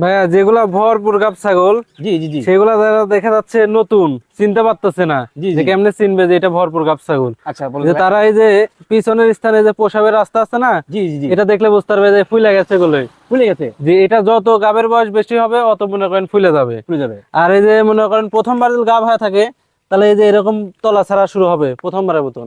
ভাইয়া যেগুলা ভরপুর গাব ছাগল জি জি জি। সেগুলা যারা দেখা যাচ্ছে নতুন চিনতে পারতেছে না যে কেমনে চিনবে যে এটা ভরপুর গাব ছাগল। আচ্ছা যে তারা এই যে পিছনের স্থানে যে পোশাবের রাস্তা আছে না জি জি জি। এটা দেখলে বুঝতে পারবে যে ফুলে গেছে গুলো। ভুলে গেছে? যে এটা যত গাবের বয়স বেশি হবে অত মনে করেন ফুলে যাবে। আর এই যে মনে করেন প্রথমবার যদি গাব হয়ে থাকে তাহলে এই যে এরকম তলা ছাড়া শুরু হবে প্রথমবারের মতন।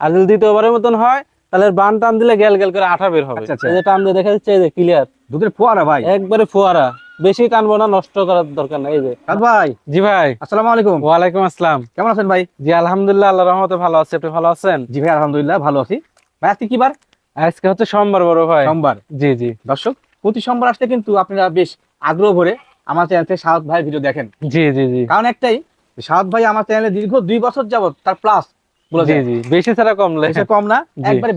আর যদি দ্বিতীয়বারের মতন হয় তাহলে বান টান দিলে গেল গেল করে আঠা বের হবে। আচ্ছা, আচ্ছা। এই যে টান দিয়ে দেখা যাচ্ছে এই যে ক্লিয়ার দুধের ফোয়ারা ভাই। একবারে ফোয়ারা। বেশি টানবো না নষ্ট করার দরকার নাই এই যে। ভাই। জি ভাই। আসসালামু আলাইকুম। ওয়ালাইকুম আসসালাম। কেমন আছেন ভাই? জি আলহামদুলিল্লাহ আল্লাহ রহমতে ভালো আছে। আপনি ভালো আছেন? জি ভাই আলহামদুলিল্লাহ ভালো আছি। ভাই আজকে কি বার? আজকে হচ্ছে সোমবার বড় ভাই। সোমবার। জি জি। দর্শক প্রতি সোমবার আসতে কিন্তু আপনারা বেশ আগ্রহ ভরে আমার চ্যানেল থেকে সাহাদ ভাই ভিডিও দেখেন। জি জি জি। কারণ একটাই সাহাদ ভাই আমার চ্যানেলে দীর্ঘ দুই বছর যাবত তার প্লাস বলে জি জি বেশি ছাড়া বেশি কম না একবারে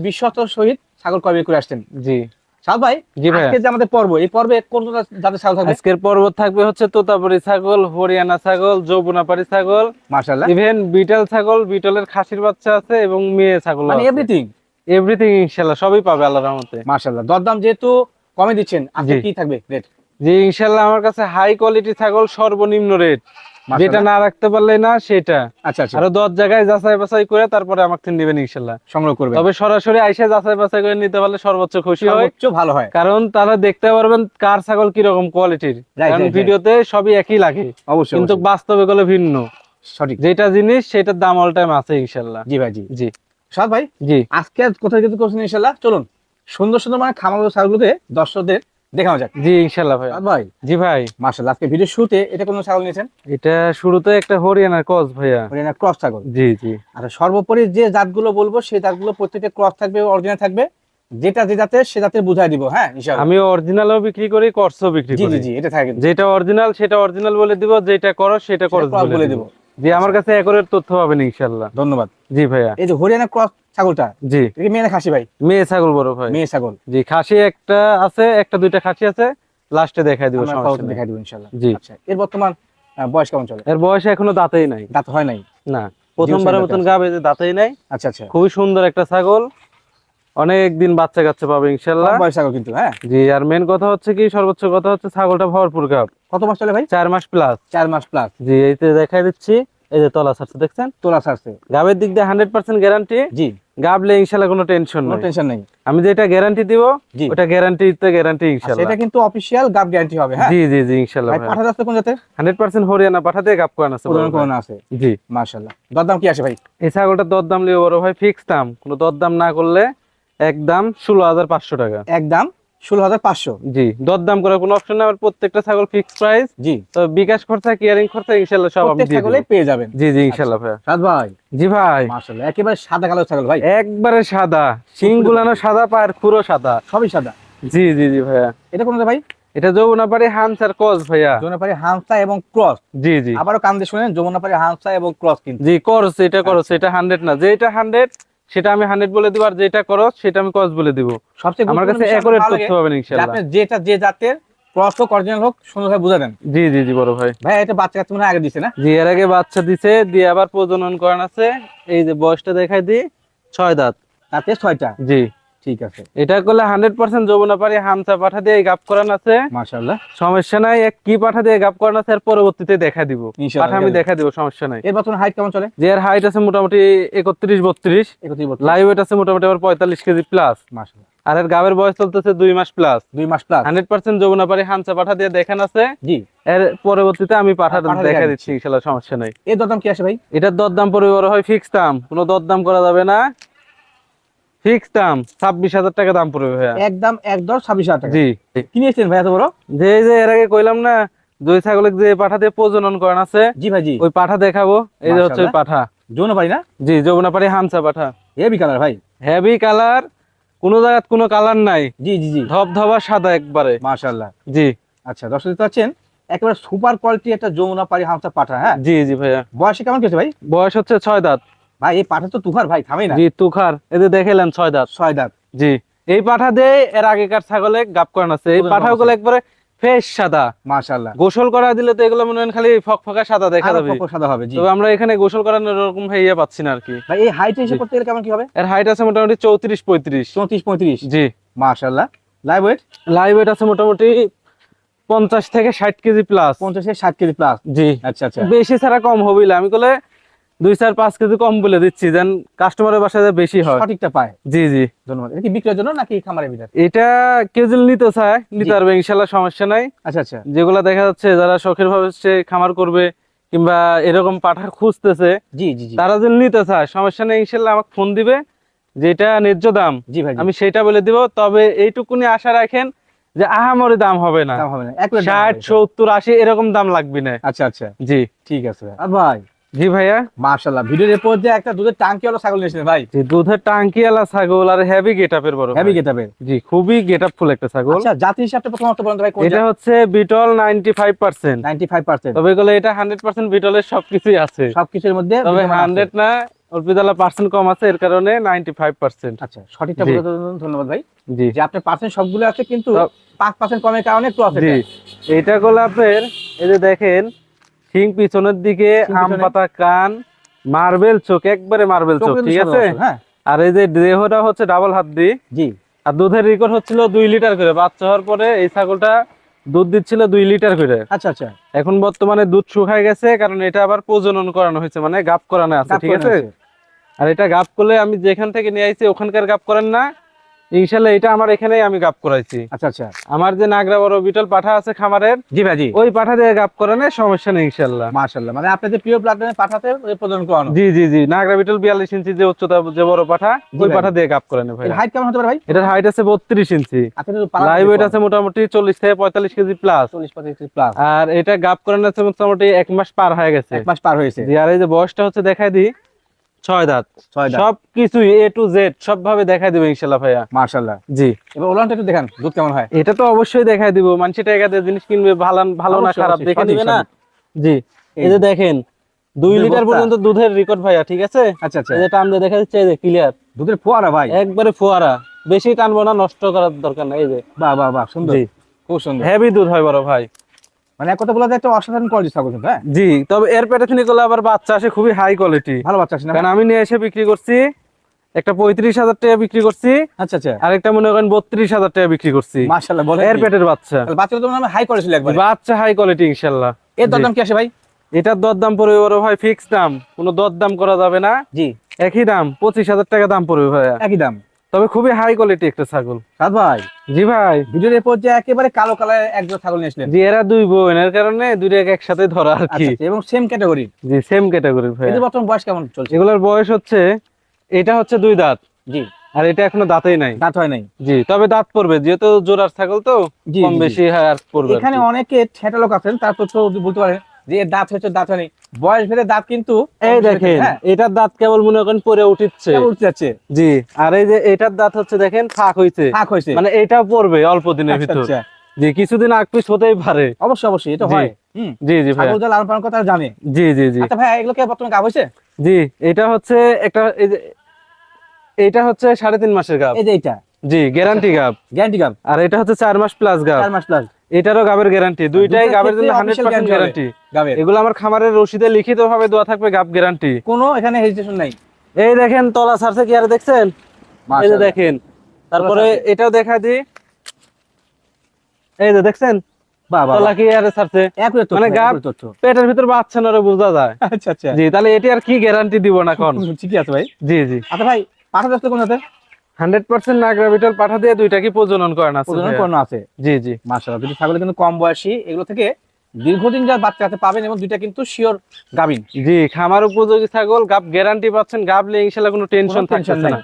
সহিত ছাগল করে আসছেন। জি। সাহাদ ভাই জি ভাইয়া। আজকে যে আমাদের পর্ব এই পর্বে কোন কোন জাতের ছাগল থাকবে? আজকের পর্ব থাকবে হচ্ছে তোতাপুরি ছাগল হরিয়ানা ছাগল যৌবনাপাড়ি ছাগল মার্শাল্লাহ ইভেন বিটল ছাগল বিটলের খাসির বাচ্চা আছে এবং মেয়ে ছাগল মানে এভরিথিং এভরিথিং ইনশাল্লাহ সবই পাবে আল্লাহ রহমতে। মার্শাল্লাহ দরদাম যেহেতু কমে দিচ্ছেন আজকে কি থাকবে রেট জি ইনশাল্লাহ আমার কাছে হাই কোয়ালিটি ছাগল সর্বনিম্ন রেট যেটা না রাখতে পারলে না সেটা। আচ্ছা আচ্ছা। আরও দশ জায়গায় যাচাই বাছাই করে তারপরে আমাকে থেকে নেবেন ইনশাল্লাহ। সংগ্রহ করবে তবে সরাসরি আইসা যাচাই বাছাই করে নিতে পারলে সর্বোচ্চ খুশি হয়। সর্বোচ্চ ভালো হয়। কারণ তারা দেখতে পারবেন কার ছাগল কি রকম কোয়ালিটির কারণ ভিডিওতে সবই একই লাগে। অবশ্যই কিন্তু বাস্তবে গুলো ভিন্ন। সঠিক। যেটা জিনিস সেটার দাম অল টাইম আছে ইনশাল্লাহ। জি ভাই জি। জি। সাদ ভাই জি। আজকে কোথায় কিন্তু করছেন ইনশাল্লাহ? চলুন। সুন্দর সুন্দর মানে খামার ছাগলগুলোকে দর্শকদের দেখানো যাক। জি ভাই ভাই জি ভাই। আজকে ভিডিও শুরুতে এটা কোন ছাগল নিয়েছেন? এটা শুরুতে একটা কস ভাইয়া। হরিয়ানা ক্রস ছাগল। জি জি। আর সর্বোপরি যে জাতগুলো বলব সেই জাতগুলো প্রত্যেকটা ক্রস থাকবে অরিজিনাল থাকবে। যেটা যে জাতের সে জাতের বুঝাই দিব হ্যাঁ আমি অরিজিনালও বিক্রি করি করসও বিক্রি করি জি জি এটা থাকে। যেটা অরিজিনাল সেটা অরিজিনাল বলে দিব যেটা করো সেটা করো বলে দিব। জি আমার কাছে একরের তথ্য পাবেন ইনশাআল্লাহ। ধন্যবাদ। জি ভাইয়া। এই যে হরিয়ানা ক্রস ছাগলটা জি। এটা মেয়ে না খাসি ভাই? মেয়ে ছাগল বড় ভাই। মেয়ে ছাগল। জি খাসি একটা আছে একটা দুইটা খাসি আছে লাস্টে দেখাই দিব সমস্যা। দেখাই দিব ইনশাআল্লাহ। জি। আচ্ছা এর বর্তমান বয়স কেমন চলে? এর বয়স এখনও দাঁতেই নাই। দাঁত হয় নাই? না। প্রথমবারের মতন। গাবে যে দাঁতেই নাই। আচ্ছা আচ্ছা। খুবই সুন্দর একটা ছাগল। অনেক দিন বাচ্চা কাচ্চা পাবে ইনশাল্লাহ। ছাগল কিন্তু হ্যাঁ? জি আর মেন কথা হচ্ছে কি সর্বোচ্চ কথা হচ্ছে ছাগলটা ভরপুর গাব কত মাস চলে ভাই? চার মাস প্লাস চার মাস প্লাস জি এইতে দেখাই দিচ্ছি এই যে তলা ছাড়ছে দেখছেন? তোলা ছাড়ছে। গাবের দিক দিয়ে হান্ড্রেড পার্সেন্ট গ্যারান্টি জি। গাবলে ইনশাল্লাহ কোনো টেনশন কোনো নেই। টেনশন নেই। আমি যেটা গ্যারান্টি দিব জি। ওটা গ্যারান্টি আচ্ছা, ইনশাল্লাহ। এটা কিন্তু অফিসিয়াল গাব গ্যারান্টি হবে হ্যাঁ? জি জি জি ইনশাল্লাহ ভাই পাঠা যাচ্ছে কোন জাতে হান্ড্রেড পার্সেন্ট হরিয়ানা পাঠাতে গাব করান আছে ভাই। কোন আছে। জি। মাশাআল্লাহ। দরদাম কি আসে ভাই? এই ছাগলটার দরদাম লিও বড় ভাই ফিক্স দাম। কোনো দরদাম না করলে একদম ষোলো হাজার পাঁচশো টাকা। একদম ষোলো হাজার পাঁচশো। জি দরদাম করার কোনো অপশন আমার প্রত্যেকটা ছাগল ফিক্স প্রাইস জি। তো বিকাশ খরচা কেয়ারিং খরচা ইনশাল্লাহ সব ছাগলে দেব। পেয়ে যাবেন। জি জি ইনশাল্লাহ ভাই সাদ ভাই। জি ভাই। মাশাআল্লাহ একেবারে সাদা কালো ছাগল ভাই। একবারে সাদা শিং গুলানো সাদা পায়ের খুরো সাদা। সবই সাদা। জি জি জি ভাইয়া। এটা কোন ভাই? এটা যৌবনাপাড়ি হানসার কস ভাইয়া। যমুনাপাড়ি হামসা এবং ক্রস জি জি। আবারও কান দিয়ে শুনেন যমুনাপাড়ি হামসা এবং ক্রস কিন্তু। জি করস এটা করস এটা হান্ড্রেড না। যেটা হান্ড্রেড সেটা আমি হান্ড্রেড বলে দিব আর যেটা করো সেটা আমি কস বলে দিব। সবচেয়ে আমার কাছে তথ্য পাবেন আপনি যেটা যে জাতের ক্রস হোক অরিজিনাল হোক বুঝা দেন জি জি জি বড় ভাই। ভাই এটা বাচ্চা কাচ্চা মনে আগে দিছে না? জি এর আগে বাচ্চা দিছে দিয়ে আবার প্রজনন করান আছে। এই যে বয়সটা দেখাই দিই ছয় দাঁত। তাতে ছয়টা। জি। ঠিক আছে। এটা করলে হান্ড্রেড পার্সেন্ট যৌবনাপাড়ি হামসা পাঠা দিয়ে গাপ করান আছে। সমস্যা নাই এক কি পাঠা দিয়ে গাপ করান আছে এর পরবর্তীতে দেখা দিব। পাঠা আমি দেখা দিব। সমস্যা নাই। এর হাইট কেমন চলে? যে এর হাইট আছে মোটামুটি একত্রিশ বত্রিশ। লাইভ ওয়েট আছে মোটামুটি আবার পঁয়তাল্লিশ কেজি প্লাস আর এর গাবের বয়স চলতেছে দুই মাস প্লাস দুই মাস প্লাস হান্ড্রেড পার্সেন্ট যমুনাপাড়ি হামসা পাঠা দিয়ে দেখান আছে। জি। এর পরবর্তীতে আমি পাঠাটা পাঠা দেখা দিচ্ছি ইনশাল্লাহ সমস্যা নাই। এর দরদাম কি আসে ভাই? এটার দরদাম বড় হয় ফিক্স দাম কোনো দরদাম করা যাবে না। ফিক্স দাম ছাব্বিশ হাজার টাকা দাম পড়বে ভাইয়া। একদম এক দর ছাব্বিশ হাজার টাকা। জি। কিনেছেন ভাই এত বড়? যে যে এর আগে কইলাম না দুই ছাগলের যে পাঠা দিয়ে প্রজনন করান আছে জি ভাই জি। ওই পাঠা দেখাবো এই যে হচ্ছে পাঠা। না? জি হামসা পাঠা। হেভি কালার ভাই। হেভি কালার কোনো জায়গায় কোনো কালার নাই। জি জি জি। ধবধবা সাদা একবারে। মাশাআল্লাহ। জি। আচ্ছা দর্শক দেখতে পাচ্ছেন একেবারে সুপার কোয়ালিটি একটা যমুনা পাড়ি হামসা পাঠা হ্যাঁ? জি জি ভাইয়া। বয়সে কেমন কেছে ভাই? বয়স হচ্ছে ছয় দাঁত। ভাই এই পাঠা তো তুফার ভাই থামেই না। জি তুখার। এদের দেখাইলেন ছয় দাঁত ছয় দাঁত জি এই পাঠা দিয়ে এর আগেকার ছাগলে গাপ করান আছে। এই পাঠাগুলো একবারে ফ্রেশ সাদা। মাশাআল্লাহ। গোসল করা দিলে তো এগুলো মনে হয় খালি ফকফকা সাদা দেখা যাবে। পক্ষ সাদা হবে জি। তবে আমরা এখানে গোসল করানোর ওরকম ইয়ে পাচ্ছি না আর কি। ভাই এই হাইট হিসেবে করতে গেলে কেমন কি হবে? এর হাইট আছে মোটামুটি চৌত্রিশ পঁয়ত্রিশ। চৌত্রিশ পঁয়ত্রিশ? জি। মাশাআল্লাহ। লাইভ ওয়েট লাইভ ওয়েট আছে মোটামুটি পঞ্চাশ থেকে ষাট কেজি প্লাস পঞ্চাশ থেকে ষাট কেজি প্লাস জি। আচ্ছা আচ্ছা। বেশি ছাড়া কম হবিল আমি বলে দুই চার পাঁচ কেজি কম বলে দিচ্ছি যেন কাস্টমারের বাসায় বেশি হয়। সঠিকটা পায়। জি জি। ধন্যবাদ। এটা কি বিক্রয়ের জন্য নাকি খামারের ভিতরে? এটা নিতে চায় নিতে পারবে ইনশাল্লাহ সমস্যা নাই। আচ্ছা আচ্ছা। যেগুলা দেখা যাচ্ছে যারা শখের ভাবে হচ্ছে খামার করবে কিংবা এরকম পাঠা খুঁজতেছে জি জি তারা যদি নিতে চায় সমস্যা নেই ইনশাল্লাহ আমাকে ফোন দিবে যেটা ন্যায্য দাম। জি ভাই আমি সেটা বলে দিব তবে এইটুকুনি আশা রাখেন যে আহামরি দাম হবে না। দাম হবে না। accurate দাম ষাট। সত্তর আশি এরকম দাম লাগবে না। আচ্ছা আচ্ছা। জি। ঠিক আছে ভাই। জি ভাইয়া। মাশাআল্লাহ ভিডিওর এরপর যে একটা দুধের টাঙ্কি ওয়ালা ছাগল নিয়েছিলেন ভাই। জি দুধের টাঙ্কিওয়ালা ছাগল আর হেভি গেটআপের বড় হেভি। গেটাবের জি খুবই গেটআপ ফুল একটা ছাগল। আচ্ছা জাতি হিসাবটা বলেন তো ভাই কোন এটা হচ্ছে বিটল নাইনটি ফাইভ পার্সেন্ট। 95% তবে এটা হান্ড্রেড পার্সেন্ট বিটলের সবকিছুই আছে। সবকিছুর মধ্যে তবে বিদ্যমান আছে। হান্ড্রেড না অল্পিদালা পার্সেন্ট কম আছে এর কারণে নাইনটি ফাইভ পার্সেন্ট। আচ্ছা সঠিকটা জন্য ধন্যবাদ ভাই। জি। যে আপনার পার্সেন্ট সবগুলো আছে কিন্তু সব- পাঁচ পার্সেন্ট কমের কারণে একটু আছে জি এটা গুলো আপনার এই যে দেখেন শিং পিছনের দিকে আম পাতা কান মার্বেল চোখ একবারে মার্বেল চোখ ঠিক আছে? হ্যাঁ। আর এই যে দেহটা হচ্ছে ডাবল হাত দি জি। আর দুধের রেকর্ড হচ্ছিল দুই লিটার করে। বাচ্চা হওয়ার পরে এই ছাগলটা দুধ দিচ্ছিল দুই লিটার করে। আচ্ছা আচ্ছা। এখন বর্তমানে দুধ শুকায় গেছে কারণ এটা আবার প্রজনন করানো হয়েছে মানে গাপ করানো আছে ঠিক আছে? আছে। আর এটা গাপ করলে আমি যেখান থেকে নিয়ে আইছি ওখানকার গাপ করেন না। ইনশাল্লাহ এটা আমার এখানেই আমি গাপ করাইছি। আচ্ছা আচ্ছা। আমার যে নাগরা বড় বিটল পাঠা আছে খামারের জি ভাই জি। ওই পাঠা দিয়ে গাপ করানো সমস্যা নেই ইনশাল্লাহ। মাশাআল্লাহ মানে আপনি যে প্রিয় প্লাটনে পাঠাতে প্রদান করানো। জি জি জি নাগরা বিটল বিয়াল্লিশ ইঞ্চি যে উচ্চতা যে বড় পাঠা ওই পাঠা দিয়ে গাপ করানো ভাই হাইট কেমন হতে পারে ভাই? এটার হাইট আছে বত্রিশ ইঞ্চি। আপনি তো পালান লাইভ ওয়েট আছে মোটামুটি চল্লিশ থেকে পঁয়তাল্লিশ কেজি প্লাস 40 35 প্লাস আর এটা গাপ করানো আছে মোটামুটি এক মাস পার হয়ে গেছে। এক মাস পার হয়েছে জি, আর এই যে বয়সটা হচ্ছে দেখাই দিই ছয় দাঁত। ছয় দাঁত। সবকিছুই এ টু জেড সব ভাবে দেখাই দিবে ইনশাল্লাহ ভাইয়া। মাশাআল্লাহ। জি। এবার ওলানটা একটু দেখান দুধ কেমন হয়? এটা তো অবশ্যই দেখাই দিব। মানুষ টাকা জিনিস কিনবে ভালো ভালো না খারাপ দেখে দিবে না? জি। এই যে দেখেন দুই লিটার পর্যন্ত দুধের রেকর্ড ভাইয়া ঠিক আছে? আচ্ছা আচ্ছা। এই যে টান দিয়ে দেখা যাচ্ছে এই যে ক্লিয়ার দুধের ফোয়ারা ভাই। একবারে ফোয়ারা। বেশি টানবো না নষ্ট করার দরকার নাই এই যে। বাহ বাহ বাহ সুন্দর। খুব সুন্দর। হেভি দুধ হয় বড় ভাই। মানে এক কথা বলা যায় একটা অসাধারণ কোয়ালিটি ছাগল হ্যাঁ? জি তবে এর করলে আবার বাচ্চা আসে খুবই হাই কোয়ালিটি ভালো বাচ্চা না? কারণ আমি নিয়ে এসে বিক্রি করছি একটা পঁয়ত্রিশ হাজার টাকা বিক্রি করছি আচ্ছা আচ্ছা। আর একটা মনে করেন বত্রিশ হাজার টাকা বিক্রি করছি। বলে এর পেটের বাচ্চা। বাচ্চা তো হাই করেছিল একবার। বাচ্চা হাই কোয়ালিটি ইনশাল্লাহ এর দরদাম কি আসে ভাই? এটার দরদাম পড়বে বড় ভাই ফিক্স দাম। কোনো দরদাম করা যাবে না। জি। একই দাম পঁচিশ হাজার টাকা দাম পড়বে ভাইয়া। একই দাম। তবে খুবই হাই কোয়ালিটি একটা ছাগল। সাদ ভাই। জি ভাই। ভিডিওর এরপর যে একেবারে কালো কালার একজন ছাগল নিয়ে আসলেন। জি এরা দুই বোন এর কারণে দুইটা একসাথে ধরা আর আচ্ছা কি। আচ্ছা, এবং সেম ক্যাটাগরি জি সেম ক্যাটাগরি ভাই। এদের বর্তমান বয়স কেমন চলছে? এগুলোর বয়স হচ্ছে এটা হচ্ছে দুই দাঁত। জি। আর এটা এখনও দাঁতেই নাই। দাঁত হয় নাই। জি তবে দাঁত পড়বে যেহেতু জোরার ছাগল তো কম। বেশি হয় আর পড়বে এখানে অনেকে ঠেটা লোক আছেন তারপর তো বলতে পারেন। যে দাঁত হয়েছে দাঁত হয়নি। বয়স ভেদে দাঁত কিন্তু এই দেখেন হ্যাঁ। এটার দাঁত কেবল মনে করেন পরে উঠতে যাচ্ছে। জি আর এই যে এটার দাঁত হচ্ছে দেখেন ফাঁক হইছে। ফাঁক হয়েছে মানে এটা পড়বে অল্প দিনের আচ্ছা, ভিতর। আচ্ছা। জি কিছুদিন আগ পিছ হতেই পারে। অবশ্যই অবশ্যই এটা। হয়। জি জি ভাই ছাগল লালন পালন কথা জানে। জি জি জি। আচ্ছা ভাই এগুলো কি বর্তমানে গাব হয়েছে জি এটা হচ্ছে একটা এই যে এটা হচ্ছে সাড়ে তিন মাসের গাব। এই যে এটা জি গ্যারান্টি গাব। গ্যারান্টি গাব। আর এটা হচ্ছে চার মাস প্লাস গাব। চার মাস প্লাস। এটারও গাবের গ্যারান্টি। দুইটাই গাবের জন্য হান্ড্রেড পার্সেন্ট গ্যারান্টি। গাবের। এগুলো আমার খামারের রসিদে লিখিত ভাবে দেওয়া থাকবে গাব গ্যারান্টি কোনো এখানে হেজিটেশন নাই। এই দেখেন তলা ছাড়ছে কি আর দেখছেন? এই যে দেখেন তারপরে এটাও দেখা দিই। এই যে দেখছেন? তলা কি আর ছাড়ছে? মানে গাব- পেটের ভিতর বাচ্চা নরে বোঝা যায়। আচ্ছা আচ্ছা। জি তাহলে এটি আর কি গ্যারান্টি দিব না ঠিকই আছে ভাই। জি জি। আচ্ছা ভাই পাঠা কোন আছে হান্ড্রেড পার্সেন্ট নাগরা বিটল পাঠা দিয়ে দুইটা কি প্রজনন করেন আছে প্রজনন করানো আছে। জি জি। মাশাআল্লাহ দুটো ছাগল কিন্তু কম বয়সী এগুলো থেকে দীর্ঘদিন যার বাচ্চা হাতে পাবেন এবং দুইটা কিন্তু শিওর গাবিন জি খামার উপযোগী ছাগল গাব গ্যারান্টি পাচ্ছেন গাবলে ইনশাল্লাহ কোনো টেনশন থাকছে না।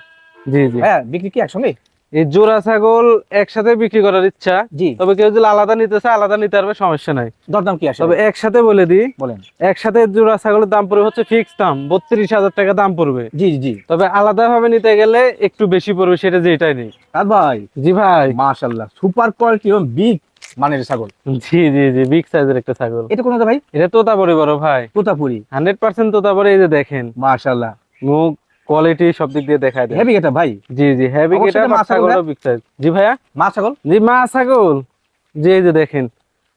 জি জি। হ্যাঁ বিক্রি কি একসঙ্গে? এই জোড়া ছাগল একসাথে বিক্রি করার ইচ্ছা জি। তবে কেউ যদি আলাদা নিতে চায় আলাদা নিতে পারবে সমস্যা নাই। দরদাম কি আসে তবে একসাথে বলে দিই বলেন। একসাথে জোড়া ছাগলের দাম পড়বে হচ্ছে ফিক্স দাম বত্রিশ হাজার টাকা দাম পড়বে। জি জি। তবে আলাদা ভাবে নিতে গেলে একটু বেশি পড়বে সেটা যেটাই নেই। রাত ভাই। জি ভাই। মাশাআল্লাহ সুপার কোয়ালিটি এবং বিগ মানের ছাগল। জি জি জি বিগ সাইজের একটা ছাগল। এটা কোন ভাই? এটা তোতা পড়ে বড় ভাই। তোতাপুরি। হান্ড্রেড পার্সেন্ট তোতা পড়ে এই যে দেখেন। মাশাআল্লাহ। মুখ কোয়ালিটি সব দিক দিয়ে দেখায় হেভি এটা ভাই? জি জি হেভি এটা মা ছাগল, বিগ সাইজ জি ভাইয়া? মা ছাগল? জি মা ছাগল। জি এই যে দেখেন।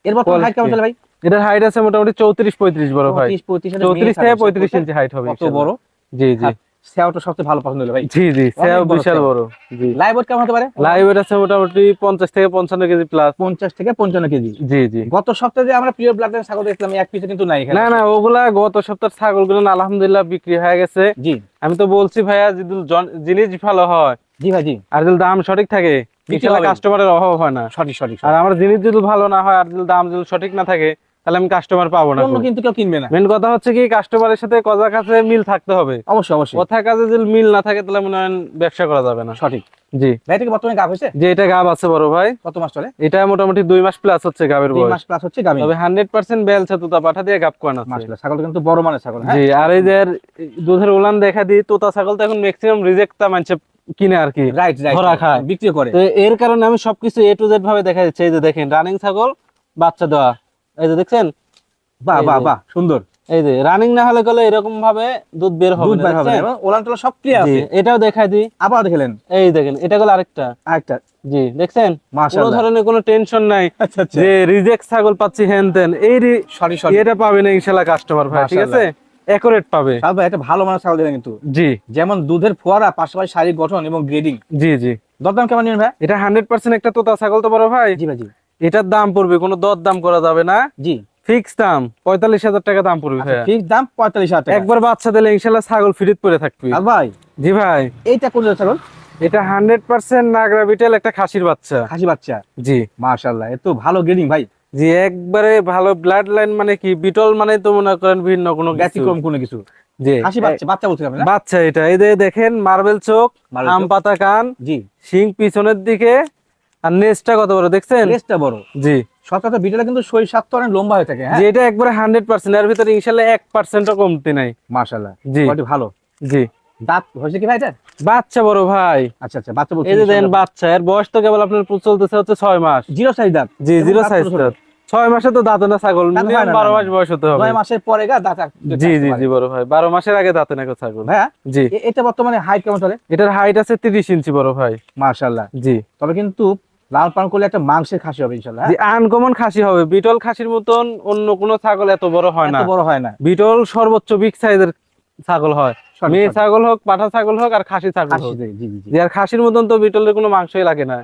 এর বর্তমান হাইট কেমন চলে ভাই? এটার হাইট আছে মোটামেটি চৌত্রিশ পঁয়ত্রিশ বড় ভাই। 30 35 চৌত্রিশ থেকে পঁয়ত্রিশ ইঞ্চি হাইট হবে কত বড়? জি জি। সেওটা সবচেয়ে ভালো পছন্দ হলো ভাই। জি জি সেও বিশাল বড় জি। লাইভ ওয়েট কেমন হতে পারে? লাইভ ওয়েট আছে মোটামুটি পঞ্চাশ থেকে পঞ্চান্ন কেজি প্লাস পঞ্চাশ থেকে পঞ্চান্ন কেজি। জি জি। গত সপ্তাহে যে আমরা প্রিয় ছাগল দেখলাম এক পিসে কিন্তু নাই না না ওগুলা গত সপ্তাহ ছাগলগুলো আলহামদুলিল্লাহ বিক্রি হয়ে গেছে। জি। আমি তো বলছি ভাইয়া যদি জন- জিনিস ভালো হয় জি ভাই জি। আর যদি দাম সঠিক থাকে। কাস্টমারের অভাব হয় না। সঠিক সঠিক। আর আমার জিনিস যদি ভালো না হয় আর যদি দাম যদি সঠিক না থাকে তাহলে আমি কাস্টমার পাবো না অন্য কিন্তু কেউ কিনবে না। মেন কথা হচ্ছে কি কাস্টমারের সাথে কথা কাছে মিল থাকতে হবে। অবশ্যই অবশ্যই। কথা কাজে যদি মিল না থাকে তাহলে মনে হয় ব্যবসা করা যাবে না। সঠিক। জি। ভাই থেকে বর্তমানে গাব হয়েছে? যে এটা গাব আছে বড় ভাই। কত মাস চলে? এটা মোটামুটি দুই মাস প্লাস হচ্ছে গাবের বয়স। মাস প্লাস হচ্ছে গাভী তবে হান্ড্রেড পার্সেন্ট বেলছে তোতা পাঠা দিয়ে গাব আছে। মাসলা ছাগল কিন্তু বড় মানের ছাগল হ্যাঁ? জি আর এই যে দুধের উলান দেখা দিই তোতা ছাগল তো এখন ম্যাক্সিমাম রিজেক্ট তা মানছে কিনে আর কি। রাইট রাইট ধরা খায়। বিক্রি করে। তো এর কারণে আমি সবকিছু এ টু জেড ভাবে দেখা যাচ্ছে। এই যে দেখেন রানিং ছাগল বাচ্চা দেওয়া। এই যে দেখছেন? বাহ বাহ বাহ সুন্দর। এই যে রানিং না হলে গেলে এরকম ভাবে দুধ বের হবে দুধ বের হবে দেখছেন? এবং ওলান টোলা সব ক্লিয়ার আছে। এটাও দেখাই দিই। আবার দেখলেন। এই দেখেন এটা গেল আরেকটা। আরেকটা। জি দেখছেন? কোনো ধরনের কোনো টেনশন নাই। আচ্ছা আচ্ছা। যে রিজেক্ট ছাগল পাচ্ছি হেন তেন এই সরি সরি। এটা পাবে না ইনশাল্লাহ কাস্টমার ভাই ঠিক আছে? একুরেট পাবে। সাহেব একটা ভালো মানের ছাগল দিলেন কিন্তু। জি। যেমন দুধের ফোয়ারা পাশাপাশি শারীরিক গঠন এবং গ্রেডিং জি জি। দরদাম কেমন নেবেন ভাই? এটা হান্ড্রেড পার্সেন্ট একটা তোতা ছাগল তো বড় ভাই। জি ভাই জি। এটার দাম পড়বে কোনো দর দাম করা যাবে না। জি। ফিক্স দাম পঁয়তাল্লিশ হাজার টাকা দাম পড়বে ভাইয়া। ফিক্স দাম পঁয়তাল্লিশ হাজার একবার বাচ্চা দিলে ইনশাল্লাহ ছাগল ফিরিত থাকবে। ভাই জি ভাই। এইটা কোন জাতের ছাগল? এটা হান্ড্রেড পার্সেন্ট নাগরা বিটেল একটা খাসির বাচ্চা। খাসি বাচ্চা? জি। এত ভালো গ্রেডিং ভাই। জি একবারে ভালো ব্লাড লাইন মানে কি বিটল মানে তো মনে করেন ভিন্ন কোনো ব্যতিক্রম কোনো কিছু। জি। খাসি বাচ্চা বাচ্চা বলছিলাম না? বাচ্চা এটা এই দেখেন মার্বেল চোখ আম পাতা কান জি। শিং পিছনের দিকে আর নেজটা কত বড় দেখছেন? লেজটা বড়। জি। সচরাচর বিটেলা কিন্তু শরীর স্বাস্থ্য অনেক লম্বা হয়ে থাকে হ্যাঁ? যে এটা একবারে হান্ড্রেড পার্সেন্ট এর ভিতরে ইনশাল্লাহ এক পার্সেন্টও কমতি নাই। মাশাআল্লাহ জি। ভালো। জি। দাঁত হয়েছে কি ভাই এটা বাচ্চা বড় ভাই। আচ্ছা আচ্ছা বাচ্চা এই যে দেখেন বাচ্চা এর বয়স তো কেবল আপনার চলতেছে হচ্ছে ছয় মাস। জিরো সাইজ দাঁত। জি জিরো সাইজ। ছয় মাসে তো দাঁতে না ছাগল দাঁত হয় না, বারো না, মাস বয়স হতে হবে। মাসের পরে গা দাঁত জি জি জি বড় ভাই বারো মাসের আগে দাঁতে নাকি ছাগল ভাইয়া জি। এটা বর্তমানে হাইট কেমন চলে? এটার হাইট আছে তিরিশ ইঞ্চি বড় ভাই। মাশাআল্লাহ। জি। তবে কিন্তু লাল পান করলে একটা মাংসের খাসি হবে ইনশাআল্লাহ জি আনকমন খাসি হবে। বিটল খাসির মতন অন্য কোনো ছাগল এত বড় হয় না। এত বড় হয় না। বিটল সর্বোচ্চ বিগ সাইজের ছাগল হয়। মেয়ে ছাগল হোক পাঠা ছাগল হোক আর খাসি ছাগল হোক। জি আর খাসির মতন তো বিটলের কোনো মাংসই লাগে না।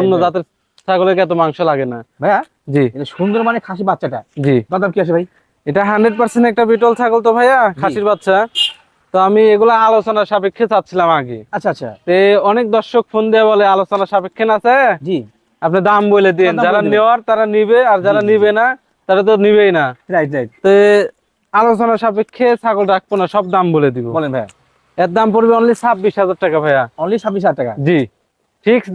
অন্য. জাতের ছাগলের এত মাংস লাগে না। ভাইয়া জি। এটা সুন্দর মানে খাসি বাচ্চাটা। জি। দাম কি আছে ভাই? এটা হান্ড্রেড পার্সেন্ট একটা বিটল ছাগল তো ভাইয়া খাসির বাচ্চা। তো আমি এগুলো আলোচনা সাপেক্ষে চাচ্ছিলাম আগে। আচ্ছা আচ্ছা। অনেক দর্শক ফোন দিয়ে বলে আলোচনা সাপেক্ষে না আছে জি। আপনি দাম বলে দিন যারা নেওয়ার তারা নিবে আর যারা নিবে না তারা তো নিবেই না। Right right. তে আলোচনা সাপেক্ষে ছাগল রাখব না সব দাম বলে দিব। বলেন ভাইয়া। এর দাম পড়বে অনলি ছাব্বিশ হাজার টাকা ভাইয়া। অনলি ছাব্বিশ হাজার টাকা? জি। ফিক্স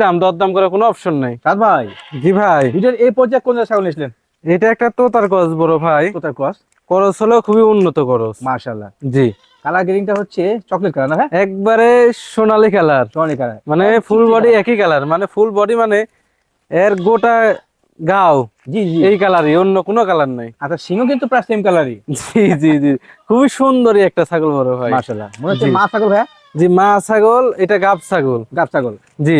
দাম করার কোনো অপশন নাই। রাত ভাই। জি ভাই। ভিডিওর এই পর্যায়ে কোন ছাগল নিয়েছিলেন? এটা একটা তোতার গজ বড় ভাই। কোথায় ক্রস? করস হলো খুবই উন্নত করস। মাশাআল্লাহ। জি। কালার গ্রেডিংটা হচ্ছে চকলেট কালার না ভাই? একবারে সোনালী কালার। সোনালি কালার। মানে ফুল বডি একই কালার। মানে ফুল বডি মানে এর গোটা গাও জি জি। এই কালারই অন্য কোনো কালার নাই। আচ্ছা সিংহ কিন্তু প্রায় সেম কালারই। জি জি জি। খুবই সুন্দরী একটা ছাগল বড় ভাই। মাশাআল্লাহ। মনে হচ্ছে মা ছাগল ভাইয়া? জি মা ছাগল এটা গাব ছাগল। গাব ছাগল। জি।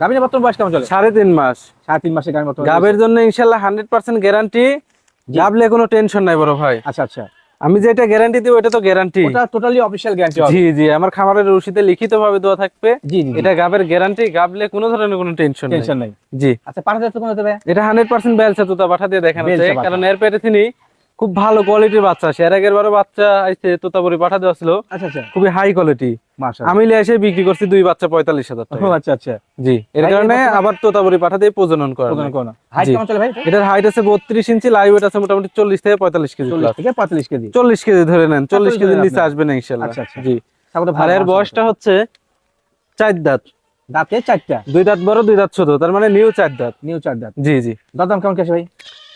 গাভিনের বর্তমান বয়স কেমন চলে? সাড়ে তিন মাস। সাড়ে তিন মাসের গাভীর বর্তমান গাবের জন্য ইনশাল্লাহ হান্ড্রেড পার্সেন্ট গ্যারান্টি গাবলে কোনো টেনশন নাই বড় ভাই। আচ্ছা আচ্ছা। আমি যেটা গ্যারান্টি দিব এটা তো গ্যারান্টি ওটা টোটালি অফিশিয়াল গ্যারান্টি জি জি আমার খামারের রসিদে লিখিতভাবে দেওয়া থাকবে। জি এটা গাবের গ্যারান্টি গাবলে কোনো ধরনের কোনো টেনশন নেই। টেনশন নাই। জি। আচ্ছা পাঠাতে তো কোনো দেবে? এটা এটা হান্ড্রেড পার্সেন্ট বেলসা তা পাঠা দিয়ে দেখানো বেলচা কারণ এর পেটে তিনি খুব ভালো কোয়ালিটির বাচ্চা আসে। এর আগের বারো বাচ্চা আইছে তোতাপুরি পাঠা দেওয়া ছিল। আচ্ছা আচ্ছা। খুবই হাই কোয়ালিটি মাশাআল্লাহ। আমি এসে বিক্রি করছি দুই বাচ্চা পঁয়তাল্লিশ হাজার টাকা। আচ্ছা আচ্ছা। জি এর কারণে আবার তোতাপুরি পাঠা দিয়ে প্রজনন করা এটার হাইট আছে বত্রিশ ইঞ্চি লাইভ ওয়েট আছে মোটামুটি চল্লিশ থেকে পঁয়তাল্লিশ কেজি পঁয়তাল্লিশ কেজি। চল্লিশ কেজি ধরে নেন চল্লিশ কেজির নিচে। আসবে না ইনশাল্লাহ আচ্ছা, আচ্ছা। জি। আর এর বয়সটা হচ্ছে চার দাঁত। দাঁতে চারটা। দুই দাঁত বড় দুই দাঁত ছোট তার মানে নিউ চার দাঁত। নিউ চার দাঁত। জি জি। দাম কেমন কেছে ভাই?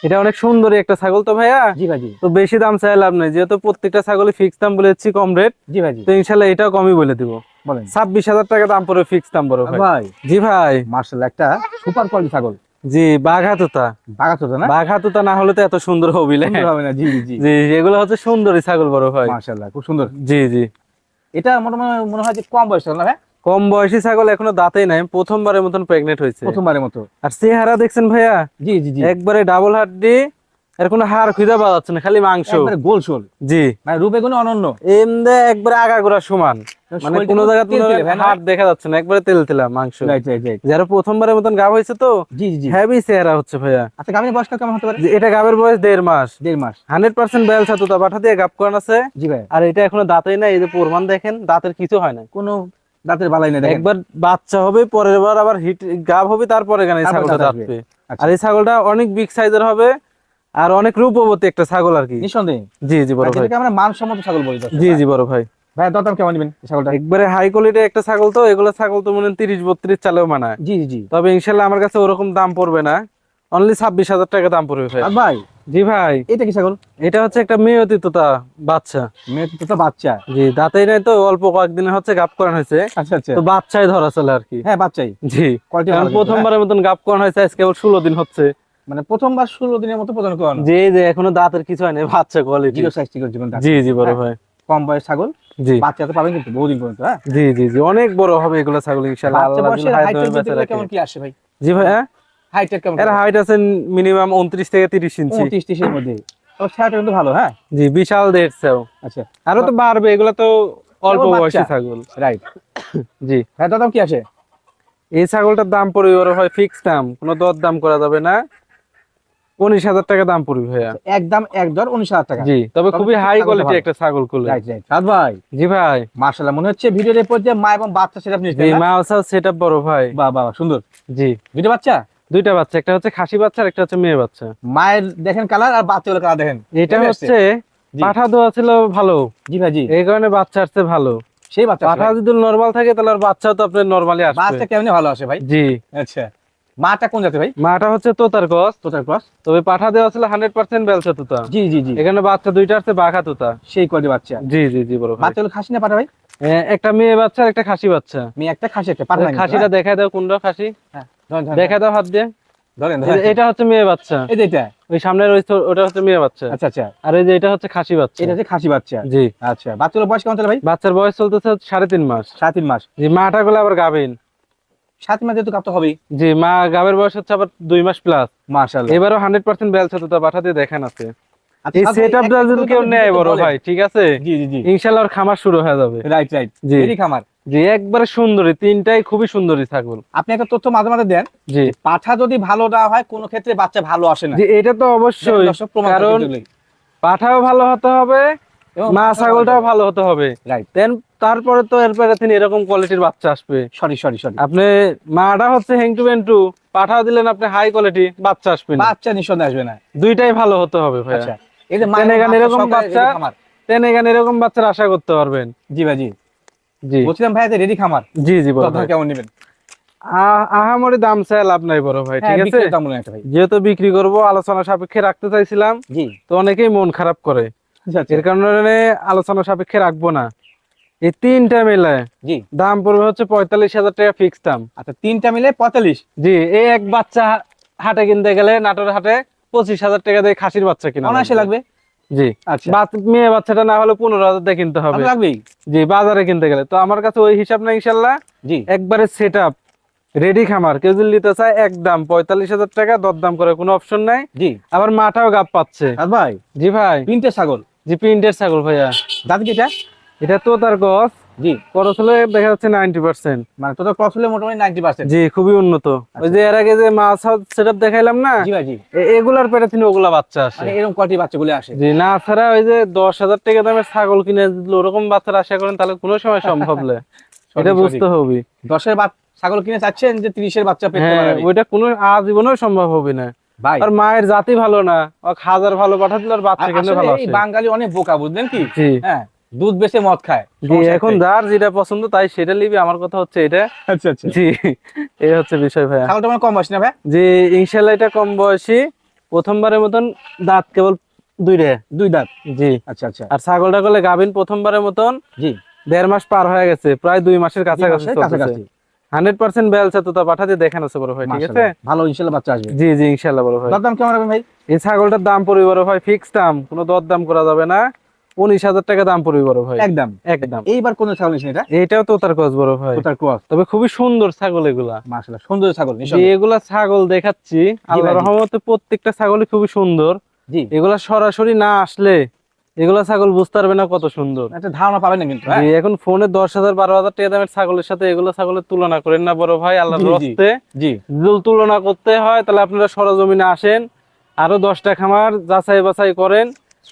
এটা অনেক সুন্দরী একটা ছাগল তো ভাইয়া? জি ভাই তো বেশি দাম চাই লাভ নেই যেহেতু প্রত্যেকটা ছাগলে ফিক্স দাম বলে দিচ্ছি কম রেট জি ভাই তো ইনশাল্লাহ এটাও কমই বলে দিব। বলেন। ছাব্বিশ হাজার টাকা দাম পড়বে ফিক্স দাম বড় ভাই। জি ভাই। মার্শাল একটা সুপার কোয়ালিটি ছাগল। জি বাঘা তুতা বাগাত হতো না? বাঘা তুতা না হলে তো এত সুন্দর হবে না জি জি। জি এগুলো হচ্ছে সুন্দরী ছাগল বড় ভাই। মার্শাল্লাহ খুব সুন্দর। জি জি। এটা মোটামুটি মনে হয় যে কম বয়স না ভাই? কম বয়সী ছাগল এখনও দাঁতেই নাই প্রথমবারের মতন প্রেগনেন্ট হয়েছে। প্রথমবারের মতো। আর চেহারা দেখছেন ভাইয়া? জি জি জি। একবারে ডাবল হাড্ডি এর কোনো হাড় খুঁজে পাওয়া যাচ্ছে না খালি মাংস। জি। মানে রূপে কোনো অনন্য। এমনি একবারে আগাগোড়া সমান। মানে কোনো জায়গা হাড় দেখা যাচ্ছে না একবারে তেল তেলা মাংস। যারা প্রথমবারের মতন গাব হয়েছে তো জি জি হেভি চেহারা হচ্ছে ভাইয়া। আচ্ছা বয়স কেমন হতে পারে? এটা গাবের বয়স দেড় মাস। দেড় মাস। হান্ড্রেড পার্সেন্ট বেল ছাতুতা পাঠা দিয়ে গাব করান আছে। জি ভাই আর এটা এখনও দাঁতেই নাই এই যে প্রমাণ দেখেন দাঁতের কিছু হয় না। কোনো দাঁতের বালাই দেখেন। একবার বাচ্চা হবে পরের বার আবার হিট গাব হবে তারপরে তারপর ছাগলটা দাঁত দাঁত আসবে। পেয়ে। আচ্ছা। আর এই ছাগলটা অনেক বিগ সাইজের হবে আর অনেক রূপবতী একটা ছাগল আর কি। নিঃসন্দেহে। জি জি বড় ভাই আমরা মানসম্মত ছাগল বলি জি জি বড় ভাই। ভাই দরদাম কেমন নেবেন ছাগলটা? একবারে হাই কোয়ালিটি একটা ছাগল তো এগুলো ছাগল তো মনে তিরিশ বত্রিশ চালেও মানায়। জি জি তবে ইনশাল্লাহ আমার কাছে ওরকম দাম পড়বে না। অনলি ছাব্বিশ হাজার টাকা দাম পড়বে ভাই। ভাই জি ভাই। এটা কি ছাগল? এটা হচ্ছে একটা মেয়ে অতীততা বাচ্চা। মেয়ে তো তো বাচ্চা। জি দাঁতেই নাই তো অল্প কয়েকদিনে হচ্ছে গাপ করানো হয়েছে। আচ্ছা আচ্ছা। তো বাচ্চাই ধরা চলে আর কি। হ্যাঁ বাচ্চাই। জি। কারণ প্রথমবারের মতন গাপ করানো হয়েছে আজকে কেবল ষোলো দিন হচ্ছে। মানে প্রথমবার ষোলো দিনের মতো প্রদান করানো। যে যে এখনও দাঁতের কিছু হয়নি বাচ্চা কোয়ালিটি জিরো সাইজ টিকের জীবন জি জি বড় হ্যাঁ। ভাই কম বয়স ছাগল। জি। বাচ্চা তো পাবেন কিন্তু বহুদিন পর্যন্ত হ্যাঁ। জি জি জি অনেক বড় হবে এগুলো ছাগল ইনশাআল্লাহ আল্লাহ। কেমন কি আসে ভাই? জি ভাই হ্যাঁ? হাইট কেমন এর হাইট আছে মিনিমাম উনত্রিশ থেকে তিরিশ ইঞ্চি পঁচিশ ত্রিশের মধ্যে। তো কিন্তু ভালো হ্যাঁ? জি বিশাল আচ্ছা। আরও তো বাড়বে এগুলো তো অল্প বয়সী ছাগল। রাইট জি। হ্যাঁ দাম কি আসে এই ছাগলটার দাম পড়বে ওর হয় ফিক্স দাম। কোনো দর দাম করা যাবে না। উনিশ হাজার টাকা দাম পড়বে ভাইয়া। একদম এক দর উনিশ হাজার টাকা। জি তবে খুবই হাই কোয়ালিটি একটা ছাগল কুলে রাইট রাইট সাদ ভাই। জি ভাই। মার্শাল্লাহ মনে হচ্ছে ভিডিওর এরপর যে মা এবং বাচ্চা সেটা আপনি জি মা সেট আপ বড় ভাই। বাহ বাহ সুন্দর। জি। দুটো বাচ্চা? দুইটা বাচ্চা একটা হচ্ছে খাসি বাচ্চা আর একটা হচ্ছে মেয়ে বাচ্চা। মায়ের দেখেন কালার আর বাচ্চা কালার দেখেন। এটা হচ্ছে পাঠা দেওয়া ছিল ভালো। জি ভাই জি। এই কারণে বাচ্চা আসছে ভালো। সেই বাচ্চা পাঠা যদি নরমাল থাকে তাহলে আর বাচ্চাও তো আপনার নরমালি আসবে। বাচ্চা কেমনে ভালো আসে ভাই? জি। আচ্ছা। মাটা কোন জাতে ভাই? মাটা হচ্ছে তোতার গছ তোতার ক্রস। তবে পাঠা দেওয়া ছিল হান্ড্রেড পার্সেন্ট বেলচা তুতা। জি জি জি। এখানে বাচ্চা দুইটা আছে বাঘা তুতা। সেই কোয়ালিটি বাচ্চা? জি জি জি বড় বাচ্চা হলো খাসি না পাঠা ভাই? একটা মেয়ে বাচ্চা আর একটা খাসি বাচ্চা। মেয়ে একটা খাসি একটা পাঠা খাসিটা দেখায় দাও কোনটা খাসি? হ্যাঁ। ধরেন দাও হাত দিয়ে। ধরেন এটা হচ্ছে মেয়ে বাচ্চা। এই যে এটা? ওই সামনের ওই ওটা হচ্ছে মেয়ে বাচ্চা। আচ্ছা আচ্ছা। আর এই যে এটা হচ্ছে খাসি বাচ্চা। এটা হচ্ছে খাসি বাচ্চা? জি। আচ্ছা বাচ্চার বয়স কেমন চলে ভাই? বাচ্চার বয়স চলতেছে সাড়ে তিন মাস। সাত তিন মাস। জি মাটা গুলো আবার গাভিন। সাত মাস যেহেতু কাপতে হবেই। জি মা গাবের বয়স হচ্ছে আবার দুই মাস প্লাস মার্শাল্লাহ এবারও হান্ড্রেড পার্সেন্ট বেলচা তুতা পাঠাতে দেখেন আছে। এই সেট আপটা যদি কেউ নেয় বড় ভাই ঠিক আছে? জি জি জি। ইনশাল্লাহ ওর খামার শুরু হয়ে যাবে। রাইট রাইট জি। এরই খামার। জি একবারে সুন্দরী তিনটাই খুবই সুন্দরী ছাগল। আপনি একটা তথ্য মাঝে মাঝে দেন জি। পাঠা যদি ভালো না হয় কোনো ক্ষেত্রে বাচ্চা ভালো আসে না। জি এটা তো অবশ্যই কারণ পাঠাও ভালো হতে হবে মা ছাগলটাও ভালো হতে হবে। রাইট দেন তারপরে তো এরপরে তিনি এরকম কোয়ালিটির বাচ্চা আসবে। সরি সরি সরি আপনি মাটা হচ্ছে হেংটু বেন্টু পাঠাও দিলেন আপনি হাই কোয়ালিটি বাচ্চা আসবে না। বাচ্চা নিঃসন্দেহে আসবে না। দুইটাই ভালো হতে হবে ভাইয়া। আচ্ছা। এই যে তেনে এরকম বাচ্চা? তেন এখানে এরকম বাচ্চার আশা করতে পারবেন। জি ভাই জি। জি। বলছিলাম ভাই রেডি খামার। জি জি বড় কেমন নেবেন? আহামরি দাম চাই লাভ নাই বড় ভাই হ্যাঁ ঠিক আছে? যেহেতু বিক্রি করব আলোচনা সাপেক্ষে রাখতে চাইছিলাম তো অনেকেই মন খারাপ করে। আচ্ছা আচ্ছা। এর কারণে আলোচনা সাপেক্ষে রাখব না। এই তিনটা মিলে জি। দাম পড়বে হচ্ছে পঁয়তাল্লিশ হাজার টাকা ফিক্স দাম। আচ্ছা তিনটা মিলে পঁয়তাল্লিশ। জি এই এক বাচ্চা হাটে কিনতে গেলে নাটোর হাটে পঁচিশ হাজার টাকা দিয়ে খাসির বাচ্চা কিনা অনায়াসে লাগবে? জি। আচ্ছা। মেয়ে বাচ্চাটা না হলে পনেরো হাজার দিয়ে কিনতে হবে। লাগবেই। জি বাজারে কিনতে গেলে। তো আমার কাছে ওই হিসাব না ইনশাল্লাহ। জি। একবারে সেট আপ রেডি খামার। কেউ যদি নিতে চায় একদম পঁয়তাল্লিশ হাজার টাকা দরদাম করে কোনো অপশন নাই। জি। আবার মাটাও গাপ পাচ্ছে। আর ভাই জি ভাই। তিনটে ছাগল। জি প্রিন্টের ছাগল ভাইয়া। দাঁত কি এটা এটা তো তার গছ। জি খরচ হলে দেখা যাচ্ছে নাইনটি পার্সেন্ট মানে তোদের ক্রস হলে মোটামুটি নাইনটি পার্সেন্ট জি খুবই উন্নত। ওই যে এর আগে যে মাছ সেট আপ দেখাইলাম না? জি ভাই জি। এগুলার পেটে তিনি ওগুলা বাচ্চা আসে। মানে এরকম কোয়ালিটি বাচ্চাগুলো আসে। জি না ছাড়া ওই যে দশ হাজার টাকা দামের ছাগল কিনে যদি ওরকম বাচ্চারা আশা করেন তাহলে কোনো সময় সম্ভব না। এটা বুঝতে হবে। দশের বাচ্চা ছাগল কিনে চাচ্ছেন যে তিরিশের বাচ্চা পেতে হ্যাঁ পারবে। ওইটা কোনো আজীবনেও সম্ভব হবে না। আর মায়ের জাতি ভালো না। হাজার ভালো পাঠাতে আর বাচ্চা কেন ভালো বাঙালি অনেক বোকা বুঝলেন কি? হ্যাঁ দুধ বেশি মদ খায়। জি এখন যার যেটা পছন্দ তাই সেটা নিবি। আমার কথা হচ্ছে এটা। আচ্ছা আচ্ছা। জি এই হচ্ছে বিষয় ভাইয়া। ছাগলটা মানে কম বয়স না ভাই যে ইনশাল্লাহ এটা কম বয়সী। প্রথমবারের মতন দাঁত কেবল দুইটা দুই দাঁত? জি। আচ্ছা আচ্ছা। আর ছাগলটা করলে গাভিন প্রথমবারের মতন জি। দেড় মাস পার হয়ে গেছে। প্রায় দুই মাসের দুই কাছাকাছি কাছাকাছি। হান্ড্রেড পার্সেন্ট বেলছে তো তা পাঠাতে দেখেন আছে বড় ভাই ঠিক আছে? ভালো ইনশাল্লাহ বাচ্চা আসবে। জি জি ইনশাল্লাহ বড় ভাই। দাম কেমন রাখবেন ভাই? এই ছাগলটার দাম পড়বে বড় ভাই ফিক্স দাম। কোনো দর দাম করা যাবে না। উনিশ হাজার টাকা দাম পড়বে বড় ভাই। একদম। একদম। এইবার কোন ছাগল নিছেন এটা? এইটাও তো তার কস বড় ভাই। ক্রস তবে খুবই সুন্দর ছাগল এগুলা। মাশাআল্লাহ সুন্দর ছাগল এগুলা ছাগল দেখাচ্ছি রহমতে প্রত্যেকটা ছাগলই খুবই সুন্দর। জি। এগুলা সরাসরি না আসলে এগুলা ছাগল বুঝতে পারবে না কত সুন্দর। একটা ধারণা পাবে না কিন্তু হ্যাঁ? এখন ফোনে দশ হাজার বারো হাজার টাকা দামের ছাগলের সাথে এগুলো ছাগলের তুলনা করেন না বড় ভাই আল্লাহ। রস্তে জি। তুলনা করতে হয় তাহলে আপনারা সরজমিনে আসেন আরও দশটা খামার যাচাই বাছাই করেন।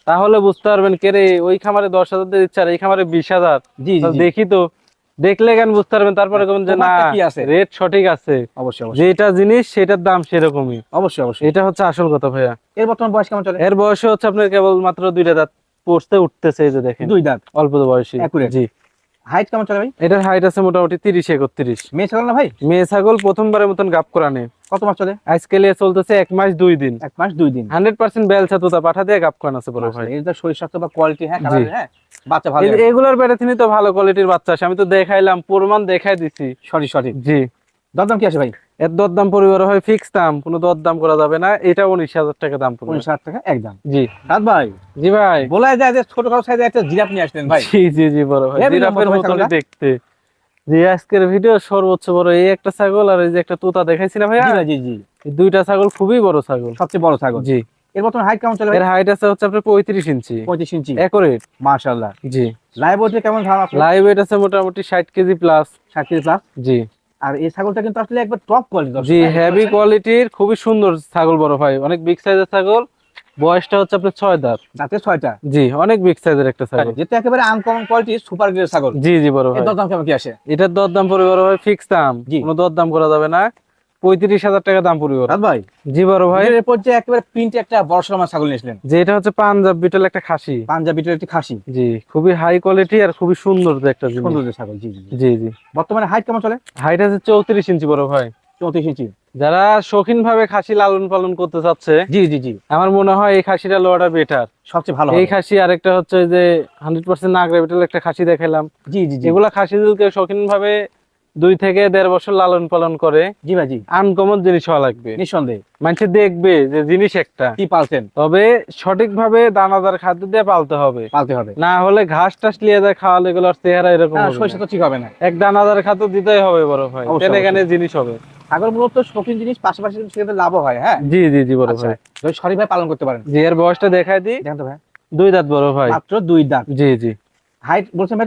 তাহলে বুঝতে পারবেন কে রে ওই খামারে দশ হাজার দিয়ে দিচ্ছে আর এই খামারে বিশ হাজার। দেখি তো দেখলে কেন বুঝতে পারবেন? তারপরে কেমন যে না? রেট সঠিক আছে। অবশ্যই অবশ্যই। যেটা জিনিস সেটার দাম সেরকমই। অবশ্যই অবশ্যই। এটা হচ্ছে আসল কথা ভাইয়া। এর বর্তমান বয়স কেমন চলে? এর বয়সে হচ্ছে আপনার কেবল মাত্র দুইটা দাঁত পড়তে উঠতেছে এই যে দেখেন। দুই দাঁত। অল্প বয়সে। জি। হাইট কেমন চলে ভাই? এটার হাইট আছে মোটামুটি তিরিশ একত্রিশ। মেয়ে ছাগল না ভাই? মেয়ে ছাগল প্রথমবারের মতন গাপ করানে কত মাস চলে? আজকে চলতেছে এক মাস দুই দিন। এক মাস দুই দিন। হান্ড্রেড পার্সেন্ট বেল তোতা পাঠা দিয়ে গাপ করান আছে বড় ভাই। এটা শরীর স্বাস্থ্য বা কোয়ালিটি হ্যাঁ কালার হ্যাঁ বাচ্চা ভালো এগুলোর বেড়ে তো ভালো কোয়ালিটির বাচ্চা আছে আমি তো দেখাইলাম প্রমাণ দেখাই দিচ্ছি সরি সরি জি। দরদাম কি আছে ভাই? এর দরদাম পরিবার হয় ফিক্স দাম কোনো দরদাম করা যাবে না। এটা উনিশ হাজার টাকা দাম পড়বে। উনিশ হাজার টাকা একদম। জি। রাত ভাই। জি ভাই। বলা যায় যে ছোট খাটো সাইজে একটা জিরাফ নিয়ে আসলেন ভাই। জি জি জি বড় ভাই। জিরাফের মতনই দেখতে। জি আজকের ভিডিও সর্বোচ্চ বড় এই একটা ছাগল আর এই যে একটা তোতা দেখাইছি না ভাই, জি জি। এই দুইটা ছাগল খুবই বড় ছাগল। সবচেয়ে বড় ছাগল। জি। এর বর্তমান হাইট কেমন চলে এর হাইট আছে হচ্ছে আপনার পঁয়ত্রিশ ইঞ্চি। পঁয়ত্রিশ ইঞ্চি। একরেট মার্শাল্লাহ জি। লাইভ ওয়েটে কেমন ধারণা লাইভ ওয়েট আছে মোটামুটি ষাট কেজি প্লাস ষাট কেজি প্লাস জি। আর এই ছাগলটা কিন্তু আসলে একবার টপ কোয়ালিটি জি হেভি কোয়ালিটির খুবই সুন্দর ছাগল বড় ভাই। অনেক বিগ সাইজের ছাগল। বয়সটা হচ্ছে আপনার ছয় দাঁত। দাঁতে ছয়টা। জি অনেক বিগ সাইজের একটা ছাগল। যেটা একেবারে আনকমন কোয়ালিটি সুপার গ্রেড ছাগল। জি জি বড় ভাই। দরদাম কেমন কি আসে? এটার দরদাম পড়ে বড় ভাই ফিক্স দাম। কোনো কোনো দরদাম করা যাবে না। পঁয়ত্রিশ হাজার টাকা দাম পড়বে ভাই জি বড় ভাই। এরপর যে একেবারে প্রিন্টে একটা বড় ছাগল নিয়েছিলেন যে এটা হচ্ছে পাঞ্জাব বিটল একটা খাসি। পাঞ্জাবিটার একটি খাসি। জি খুবই হাই কোয়ালিটি আর খুবই সুন্দর একটা সুন্দর ছাগল জি জি জি। বর্তমানে হাইট কেমন চলে? হাইট আছে চৌত্রিশ ইঞ্চি বড় ভাই। চৌত্রিশ ইঞ্চি। যারা শৌখিন ভাবে খাসি লালন পালন করতে চাচ্ছে জি জি জি। আমার মনে হয় এই খাসিটা লোয়াটা বেটার সবচেয়ে ভালো এই। খাসি আরেকটা হচ্ছে যে হান্ড্রেড পার্সেন্ট নাগরা বিটল একটা খাসি দেখালাম জি জি জি। এগুলা খাসি যদি কেউ শৌখিন ভাবে দুই থেকে দেড় বছর লালন পালন করে জি ভাই জি। আনকমন জিনিস হওয়া লাগবে। নিঃসন্দেহে। মানুষ দেখবে যে জিনিস একটা। কি পালছেন? তবে সঠিকভাবে দানাদার খাদ্য দিয়ে পালতে হবে। পালতে হবে। না হলে ঘাস টাস লিয়ে যায় খাওয়ালে এগুলোর চেহারা এরকম তো ঠিক হবে না। এক দানাদার খাদ্য দিতেই হবে বড় ভাই। টেনে জিনিস হবে। ছাগল মূলত শৌখিন জিনিস পাশাপাশি কিন্তু সেক্ষেত্রে লাভ হয় হ্যাঁ? জি জি জি বড় আচ্ছা ভাই। যদি সঠিকভাবে পালন করতে পারেন। জি এর বয়সটা দেখাই দিই। দেখেন তো ভাই। দুই দাঁত বড় ভাই। মাত্র দুই দাঁত। জি জি। হাইট বলছেন ভাই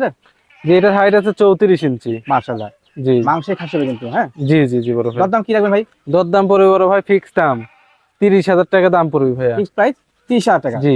জি এটার হাইট আছে চৌত্রিশ ইঞ্চি মার্শাল্লাহ জি। মাংসে খাসি হবে কিন্তু হ্যাঁ? জি জি জি বড় ভাই। দরদাম কি রাখবেন ভাই? দরদাম পড়বে বড় ভাই ফিক্স দাম। তিরিশ হাজার টাকা দাম পড়বে ভাইয়া। ফিক্স প্রাইস তিরিশ হাজার টাকা। জি।